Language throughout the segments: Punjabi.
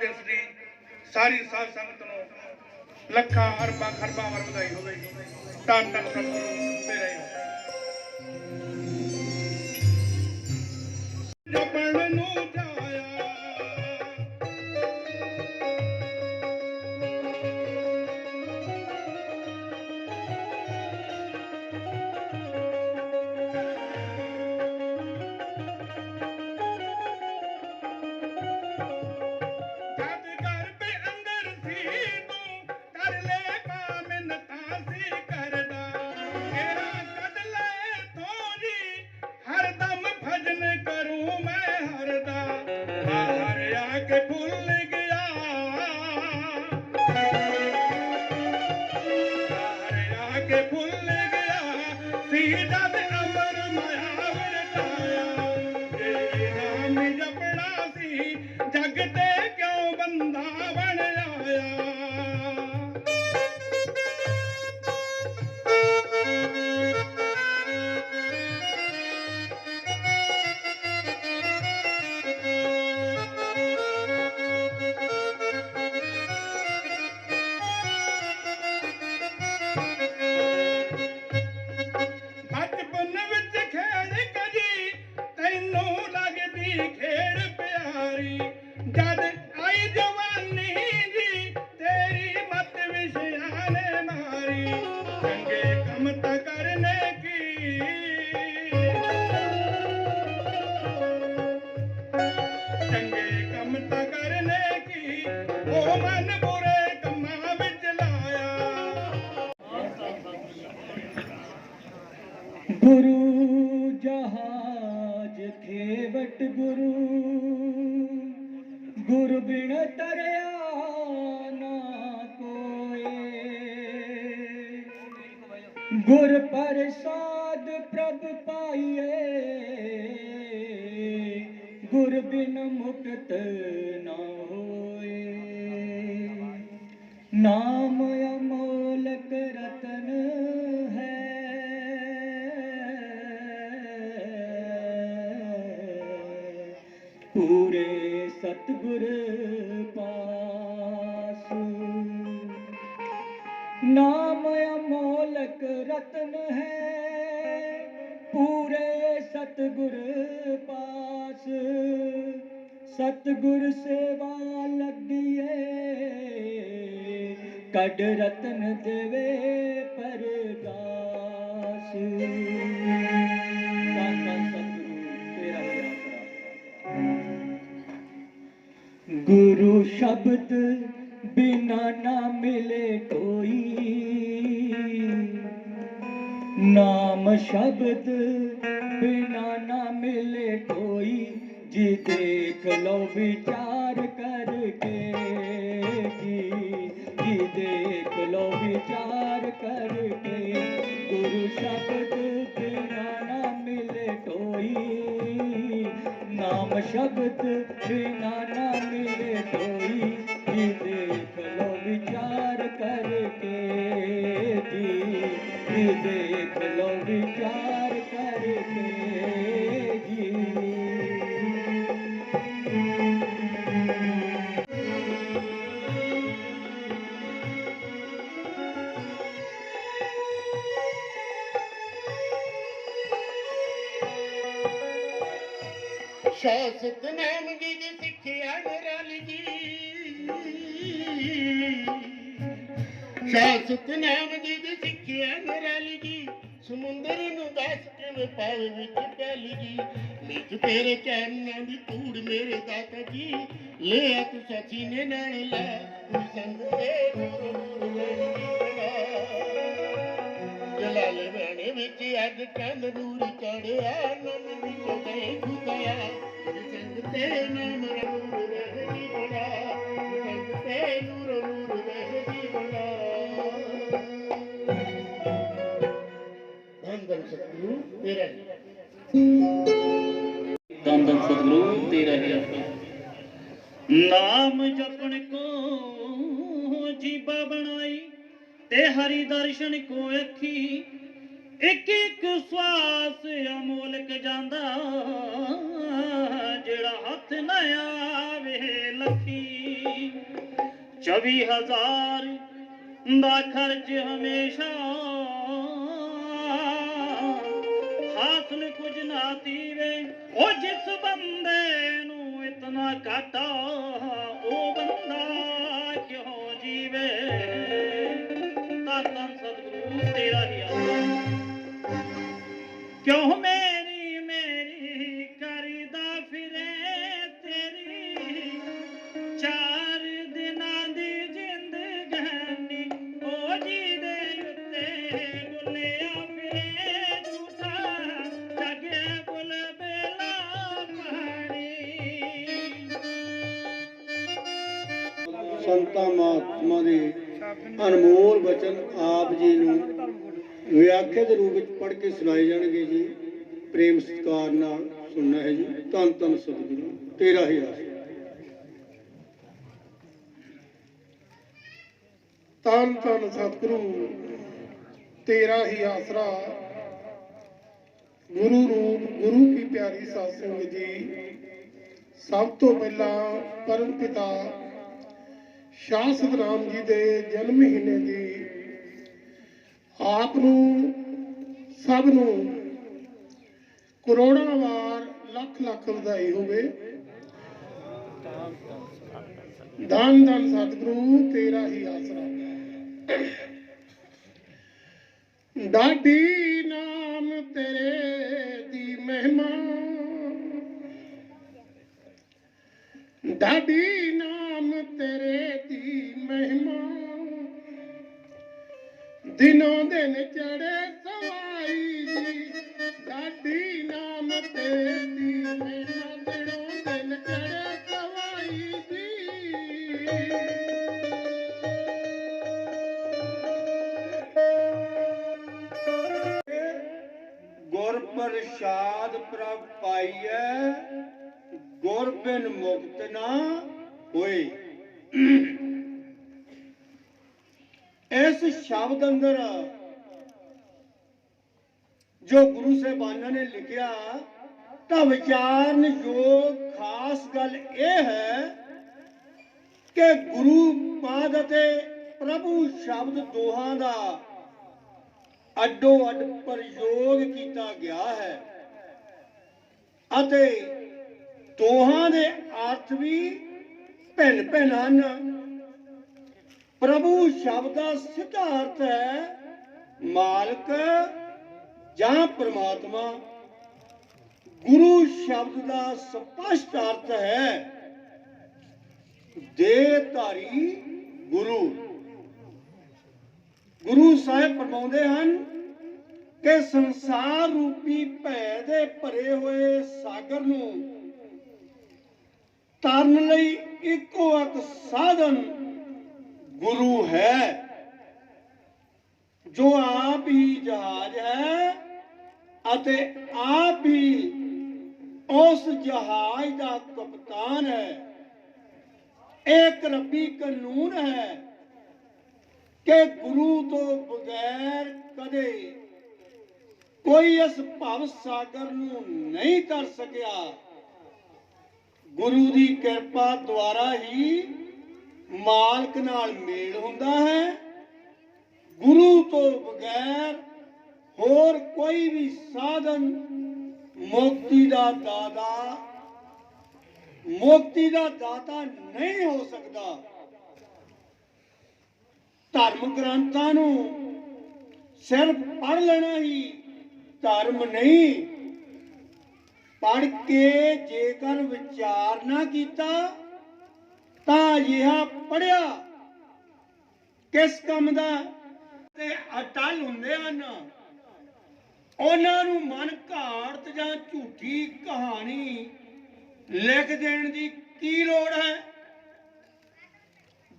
ਦਿਵਸ ਦੀ ਸਾਰੀ ਸਾਧ ਸੰਗਤ ਨੂੰ ਲੱਖਾਂ, ਅਰਬਾਂ, ਖਰਬਾਂ ਵਰ ਵਧਾਈ ਹੋਵੇ। ਧੰਨ ਧੰਨ ਸਤਿਗੁਰੂ ਤੇਰੇ ਜਪਣ ਗੁਰ ਬਿਨ ਤਰਿਆ ਨਾ ਕੋਏ। ਗੁਰ ਪ੍ਰਸਾਦ ਪ੍ਰਭ ਪਾਈਏ। ਗੁਰ ਬਿਨ ਮੁਕਤ ਨਾ ਸਤਗੁਰ ਸੇਵਾ ਲੱਗੀਏ, ਕੱਢ ਰਤਨ ਦੇਵੇ ਪਰਗਾਸ ਗੁਰੂ ਸ਼ਬਦ ਬਿਨਾ ਨਾ ਮਿਲੇ ਕੋਈ। ਨਾਮ ਸ਼ਬਦ ਬਿਨਾ ਨਾ ਮਿਲੇ ਕੋਈ। ਜੀ ਦੇਖ ਲੋ ਵਿਚਾਰ ਕਰਕੇ ਜੀ ਜੀ ਦੇਖ ਲੋ ਵਿਚਾਰ ਕਰਕੇ ਗੁਰੂ ਸ਼ਬਦ ਬਿਨਾ ਨਾ ਮਿਲੇ ਕੋਈ ਨਾਮ ਸ਼ਬਦ ਬਿਨਾ ਨਾ ਮਿਲੇ ਕੋਈ ਜੀ ਦੇਖ ਲੋ ਵਿਚਾਰ ਕਰਕੇ ਜੀ ਜੀ ਦੇਖ ਲੋ ਵਿਚਾਰ ਸ਼ਾਸਤ ਨਾਮ ਜੀ ਦੀ ਸਿੱਖਿਆ ਨਿਰਲ ਜੀ ਸਮੁੰਦਰ ਨੂੰ ਦੱਸ ਕਿਵੇਂ ਪਾਵੇ ਵਿੱਚ ਪੈਲ ਜੀ ਨਿਤ ਤੇਰੇ ਚਰਨਾਂ ਦੀ ਧੂੜ ਮੇਰੇ ਦਾਤਾ ਜੀ। ਲੈ ਆ ਤੂੰ ਸੱਚੀ ਨੇ ਨਾਲ ਲਾ, ਤੂੰ ਸੰਗ ਦੇ ਨੂਰ ਨੂਰ ਦੇ ਜਲਾਲ ਬਾਣੇ ਵਿੱਚ ਅੱਜ ਕੰਨ ਨੂਰ ਚੜਿਆ ਨਨ ਵਿੱਚ ਗਏ ਖੁਦਾਇਆ ਸੰਗ ਤੇ ਨਾਮ ਨੂਰ ਰਹੀ ਬੜਾ ਸੰਗ ਤੇ ਨੂਰ ਸਤਿਗੁਰੂ ਤੇਰਾ ਧੰਨ ਧੰਨ ਸਤਿਗੁਰੂ ਤੇਰਾ ਹੀ ਆਸਰਾ ਨਾਮ ਜਪਣ ਕੋ ਜੀਬਾ ਬਣਾਈ ਤੇ ਹਰੀ ਦਰਸ਼ਨ ਕੋ ਅੱਖੀ। ਇੱਕ ਇੱਕ ਸਵਾਸ ਅਮੋਲਕ ਜਾਂਦਾ, ਜਿਹੜਾ ਹੱਥ ਨਾ ਆਵੇ ਲੱਖੀ। ਚੌਵੀ ਹਜ਼ਾਰ ਦਾ ਖਰਚ ਹਮੇਸ਼ਾ ਕੁਝ ਨਾ ਉਹ ਜਿਸ ਬੰਦੇ ਨੂੰ ਇਤਨਾ ਘਾਟਾ, ਉਹ ਬੰਦਾ ਕਿਉਂ ਜੀਵੇ? ਤਾਂ ਤਾਂ ਸਤਿਗੁਰੂ, ਤੇਰਾ ਹੀ ਆਸਰਾ ਕਿਉਂ ਮਹਾਤਮਾ ਦੇ ਅਨਮੋਲ ਬਚਨ ਆਪ ਜੀ ਨੂੰ ਵਿਆਖਿਆ ਰੂਪ ਵਿੱਚ ਪੜ੍ਹ ਕੇ ਸੁਣਾਏ ਜਾਣਗੇ ਜੀ। ਪ੍ਰੇਮ ਸਤਿਕਾਰ ਨਾਲ ਸੁਣਨਾ ਹੈ ਜੀ। ਧੰਨ ਧੰਨ ਸਤਿਗੁਰੂ। ਤੇਰਾ ਹੀ ਆਸ ਤਨ ਤਨ ਸਤਿਗੁਰੂ। ਤੇਰਾ ਹੀ ਆਸਰਾ। ਗੁਰੂ ਰੂਪ, ਗੁਰੂ ਕੀ ਪਿਆਰੀ ਸਾਧ ਸੰਗਤ ਜੀ। ਸਭ ਤੋਂ ਪਹਿਲਾਂ ਪਰਮ ਪਿਤਾ ਸ਼ਾਹ ਸਤਨਾਮ ਜੀ ਦੇ ਜਨਮ ਮਹੀਨੇ ਦੀ ਆਪ ਨੂੰ ਸਭ ਨੂੰ ਕਰੋੜਾਂ ਵਾਰ ਲੱਖ ਲੱਖ ਵਧਾਈ ਹੋਵੇ। ਧੰਨ ਧੰਨ ਸਤਿਗੁਰੂ, ਤੇਰਾ ਹੀ ਆਸਰਾ। ਡਾਢੀ ਨਾਮ ਤੇਰੇ ਦੀ ਮਹਿਮਾ। ਡਾਢੀ ਨਾਮ ਤੇਰੇ ਦੀ ਮਹਿਮਾ? ਦਿਨੋਂ ਦਿਨ ਚੜੇ ਸਵਾਈ ਜੀ ਡਾਢੀ ਨਾਮ ਤੇਰੇ ਦੀ ਮਹਿਮਾ? ਦਿਨੋਂ ਦਿਨ ਚੜੇ ਸਵਾਈ ਜੀ ਗੁਰ ਪ੍ਰਸਾਦ ਪ੍ਰਭ ਪਾਈਐ, ਗੁਰ ਬਿਨ ਮੁਕਤ ਨਾ ਹੋਏ। ਇਸ ਸ਼ਬਦ ਅੰਦਰ ਜੋ ਗੁਰੂ ਸਾਹਿਬਾਨਾਂ ਨੇ ਲਿਖਿਆ, ਤਾਂ ਵਿਚਾਰਨ ਯੋਗ ਖਾਸ ਗੱਲ ਇਹ ਹੈ ਕਿ ਗੁਰੂ ਪਾਦ ਅਤੇ ਪ੍ਰਭੂ ਸ਼ਬਦ ਦੋਹਾਂ ਦਾ ਅੱਡੋ ਅੱਡ ਪ੍ਰਯੋਗ ਕੀਤਾ ਗਿਆ ਹੈ ਅਤੇ ਦੋਹਾਂ ਦੇ ਅਰਥ ਵੀ ਭਿੰਨ ਭਿੰਨ ਹਨ ਪ੍ਰਭੂ ਸ਼ਬਦ ਦਾ ਸਿੱਧਾ ਅਰਥ ਹੈ ਮਾਲਕ ਜਾਂ ਪ੍ਰਮਾਤਮਾ। ਗੁਰੂ ਸ਼ਬਦ ਦਾ ਸਪਸ਼ਟ ਅਰਥ ਹੈ ਦੇਹਧਾਰੀ ਗੁਰੂ। ਗੁਰੂ ਸਾਹਿਬ ਫਰਮਾਉਂਦੇ ਹਨ ਕਿ ਸੰਸਾਰ ਰੂਪੀ ਭੈ ਦੇ ਭਰੇ ਹੋਏ ਸਾਗਰ ਨੂੰ ਤਰਨ ਲਈ ਇੱਕੋ ਇੱਕ ਸਾਧਨ ਗੁਰੂ ਹੈ। ਜੋ ਆਪ ਹੀ ਜਹਾਜ਼ ਹੈ ਅਤੇ ਆਪ ਹੀ ਉਸ ਜਹਾਜ਼ ਦਾ ਕਪਤਾਨ ਹੈ। ਇਹ ਇੱਕ ਰੱਬੀ ਕਾਨੂੰਨ ਹੈ ਕਿ ਗੁਰੂ ਤੋਂ ਬਗੈਰ ਕਦੇ ਕੋਈ ਇਸ ਭਵ ਸਾਗਰ ਨੂੰ ਨਹੀਂ ਤਰ ਸਕਿਆ। ਗੁਰੂ ਦੀ ਕਿਰਪਾ ਦੁਆਰਾ ਹੀ ਮਾਲਕ ਨਾਲ ਮੇਲ ਹੁੰਦਾ ਹੈ। ਗੁਰੂ ਤੋਂ ਬਗੈਰ ਹੋਰ ਕੋਈ ਵੀ ਸਾਧਨ ਮੁਕਤੀ ਦਾ ਦਾਦਾ ਮੁਕਤੀ ਦਾ ਦਾਤਾ ਨਹੀਂ ਹੋ ਸਕਦਾ। ਧਰਮ ਗ੍ਰੰਥਾਂ ਨੂੰ ਸਿਰਫ ਪੜ ਲੈਣਾ ਹੀ ਧਰਮ ਨਹੀਂ ਪੜ ਕੇ ਜੇਕਰ ਵਿਚਾਰ ਨਾ ਕੀਤਾ ਤਾਂ ਇਹ ਪੜਿਆ ਕਿਸ ਕੰਮ ਦਾ? ਤੇ ਅਟਲ ਹੁੰਦੇ ਹਨ। ਉਹਨਾਂ ਨੂੰ ਮਨ ਘਾੜਤ ਜਾਂ ਝੂਠੀ ਕਹਾਣੀ ਲਿਖ ਦੇਣ ਦੀ ਕੀ ਲੋੜ ਹੈ?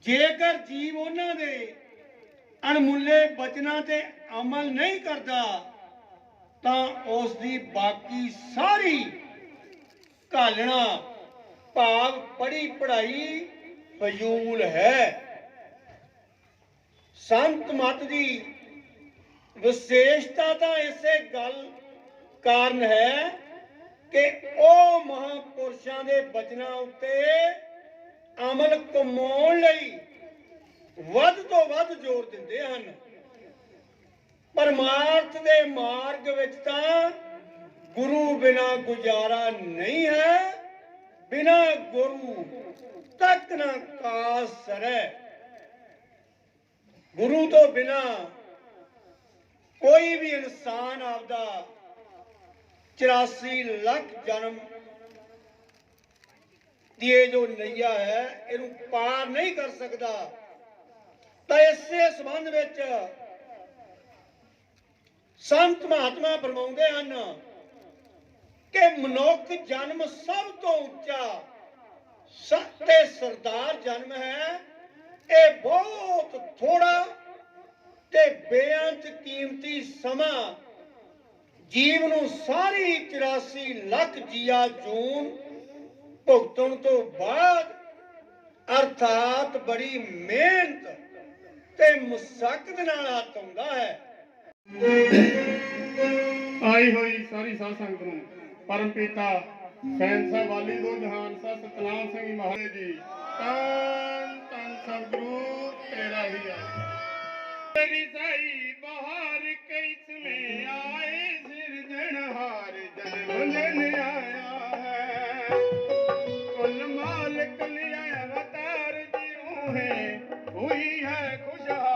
ਜੇਕਰ ਜੀਵ ਉਹਨਾਂ ਦੇ ਅਣਮੁੱਲੇ ਬਚਨਾਂ ਤੇ ਅਮਲ ਨਹੀਂ ਕਰਦਾ ਤਾਂ ਉਸ ਦੀ ਬਾਕੀ ਸਾਰੀ ਘਾਲਣਾ ਭਾਵ ਪੜੀ ਪੜਾਈ ਫਜ਼ੂਲ ਹੈ। ਸੰਤ ਮਤ ਦੀ ਵਿਸ਼ੇਸ਼ਤਾ ਤਾਂ ਇਸੇ ਗੱਲ ਕਾਰਨ ਹੈ ਕਿ ਉਹ ਮਹਾਪੁਰਸ਼ਾਂ ਦੇ ਬਚਨਾਂ ਉੱਤੇ ਅਮਲ ਕਮਾਉਣ ਲਈ ਵੱਧ ਜ਼ੋਰ ਦਿੰਦੇ ਹਨ। ਪਰਮਾਰਥ ਦੇ ਮਾਰਗ ਵਿੱਚ ਤਾਂ ਗੁਰੂ ਬਿਨਾ ਗੁਜ਼ਾਰਾ ਨਹੀਂ ਹੈ, ਬਿਨਾ ਗੁਰੂ ਤੱਕ ਨਾ ਕਾਸ ਸਰੈ। ਗੁਰੂ ਤੋਂ ਬਿਨਾ ਕੋਈ ਵੀ ਇਨਸਾਨ ਆਪਦਾ 84 ਲੱਖ ਜਨਮ ਦੀ ਇਹ ਜੋ ਨਈਆ ਹੈ, ਇਹਨੂੰ ਪਾਰ ਨਹੀਂ ਕਰ ਸਕਦਾ। ਤਾਂ ਇਸੇ ਸੰਬੰਧ ਵਿੱਚ ਸੰਤ ਮਹਾਤਮਾ ਫਰਮਾਉਂਦੇ ਹਨ ਕਿ ਮਨੁੱਖ ਜਨਮ ਸਭ ਤੋਂ ਉੱਚਾ, ਸੱਤੇ ਸਰਦਾਰ ਜਨਮ ਹੈ। ਇਹ ਬਹੁਤ ਥੋੜਾ ਤੇ ਬੇਅੰਤ ਕੀਮਤੀ ਸਮਾਂ ਜੀਵ ਨੂੰ ਸਾਰੀ 84 ਲੱਖ ਜੀਆ ਜੂਨ ਭੁਗਤਣ ਤੋਂ ਬਾਅਦ ਅਰਥਾਤ ਬੜੀ ਮਿਹਨਤ ਤੇ ਮੁਸ਼ਕਲ ਨਾਲ ਹੱਥ ਆਉਂਦਾ ਹੈ। ਆਈ ਹੋਈ ਸਾਰੀ ਸਾਧ ਸੰਗਤ ਨੂੰ, ਪਰਮ ਪਿਤਾ, ਸੈਨ ਸਾਹਿਬ, ਵਾਲੀ ਦੋ ਜਹਾਨ ਸਾਹਿਬ, ਸਤਨਾਮ ਸਿੰਘ ਮਹਾਰਾਜ ਜੀ, ਤਨ ਤਨ ਸਤਿਗੁਰੂ ਤੇਰਾ ਹੀ ਆ। ਤੇਰੀ ਸਾਈ ਬਹਾਰ ਕਿਸ ਮੇ ਆਏ ਸਿਰਜਣਹਾਰ ਜਨਮ ਦਿਨ ਆਇਆ ਹੈ। ਕੁੱਲ ਮਾਲਕ ਲਿਆ ਅਵਤਾਰ ਜਿਉ ਹੈ, ਹੋਈ ਹੈ ਖੁਸ਼ਹਾਲ।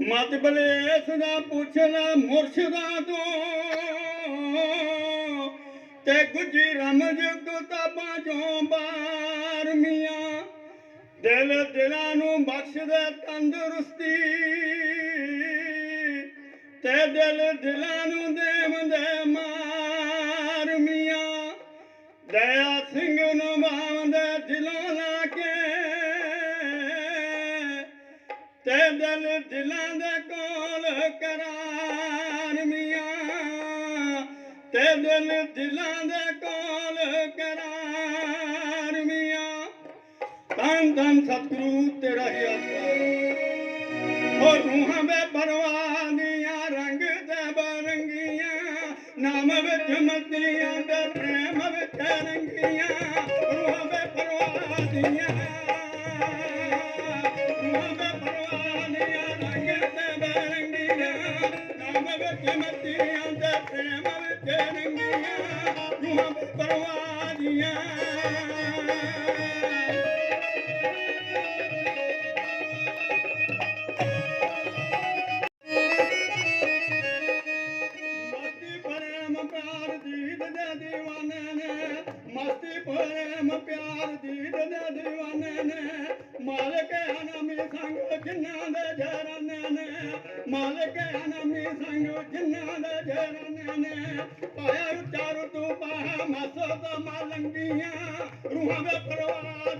ਮਤ ਬਲੇਸ ਦਾ ਪੁੱਛਣਾ, ਮੁਰਸ਼ਿਦਾਂ ਤੋਂ। ਤੇ ਗੁਜੀ ਰਮਜ ਕਿਤਾਬਾਂ ਚੋਂ ਬਾਰਮੀਆਂ ਦਿਲ ਦਿਲਾਂ ਨੂੰ ਬਖਸ਼ ਦੇ ਤੰਦਰੁਸਤੀ। ਤੇ ਦਿਲ ਦਿਲਾਂ ਨੂੰ ਦੇਵੰਦੇ ਮਾਰ ਮੀਆਂ। ਦਇਆ ਦਿਲ, ਦਿਲਾਂ ਦੇ ਕੋਲ ਕਰਾਰ ਮੀਆਂ। ਤੇ ਦਿਲ, ਦਿਲਾਂ ਦੇ ਕੋਲ ਕਰਾਰ ਮੀਆਂ। ਤਨ ਤਨ ਸਤਿਗੁਰੂ, ਤੇਰਾ ਹੀ ਆਸਰਾ। ਹੋ ਰੂਹਾਂ ਵੇ ਪਰਵਾਨੀਆਂ ਰੰਗ ਤੇ ਬਰੰਗੀਆਂ, ਨਾਮ ਵਿੱਚ ਮਤੀਆਂ ਤੇ ਪ੍ਰੇਮ ਵਿੱਚ ਰੰਗੀਆਂ। ਰੂਹਾਂ ਵੇ ਪਰਵਾਨੀਆਂ ਪ੍ਰੇਮ ਪਿਆਰ ਦੀਦ ਦੇ دیਵਾਨੇ ਨੇ। ਮਾਲਕ ਅਨਾਮੀ ਸੰਗ ਜਿਨ੍ਹਾਂ ਦੇ ਜਰਾਨੇ ਨੇ। ਮਾਲਕ ਅਨਾਮੀ ਸੰਗ ਜਿਨ੍ਹਾਂ ਦੇ ਜਰਾਨੇ ਨੇ। ਪਾਇਆ ਉਚਾਰ ਤੂੰ ਪਾ ਮਸੋ ਦਾ ਮਲੰਗੀਆਂ। ਰੂਹਾਂ ਦੇ ਪਰਵਾਹ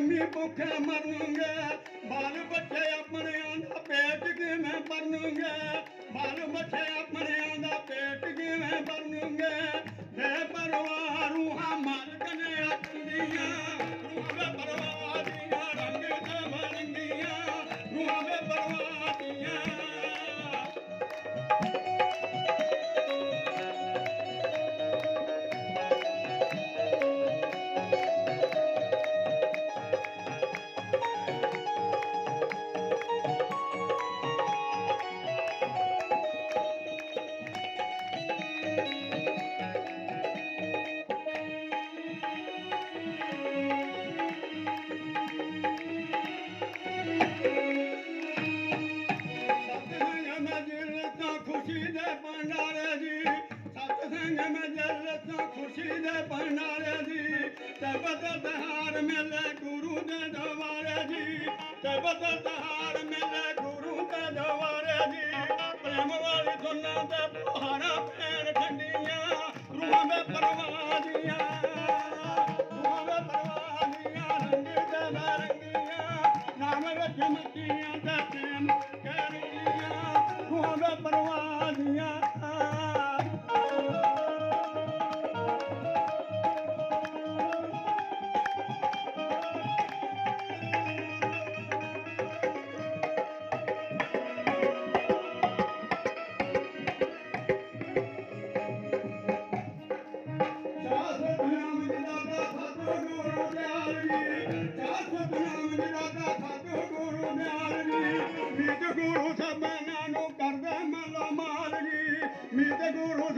ਕਿ ਪ੍ਰੇਮੀ ਭੁੱਖੇ ਬਾਲ ਬੱਚੇ ਆਪਣਿਆਂ ਦਾ ਪੇਟ ਕਿਵੇਂ ਭਰਨਗੇ?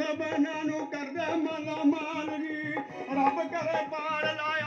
सब बनानो कर दे मला मालगी रब करे पाड़ लाए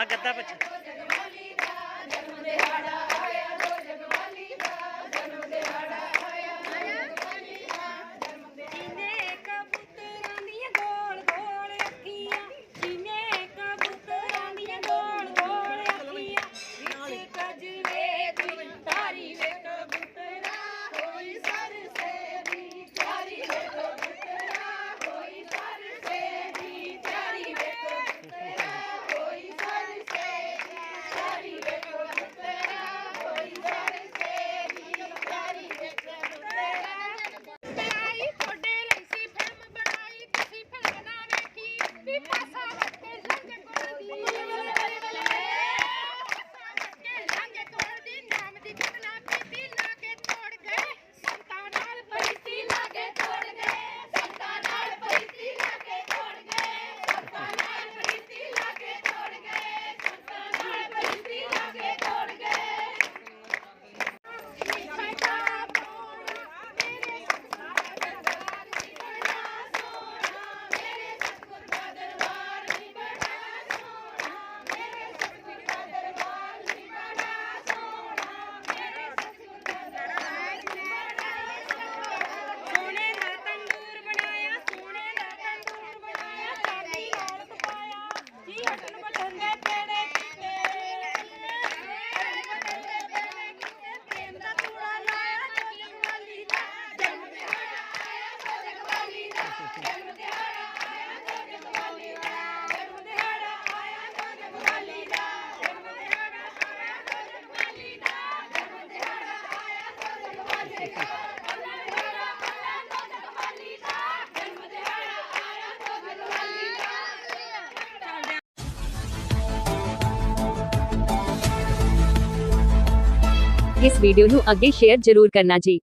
ਆ ਗੱਦਾ ਬੱਚਾ ਵੀਡੀਓ ਨੂੰ ਅੱਗੇ ਸ਼ੇਅਰ ਜ਼ਰੂਰ ਕਰਨਾ ਜੀ।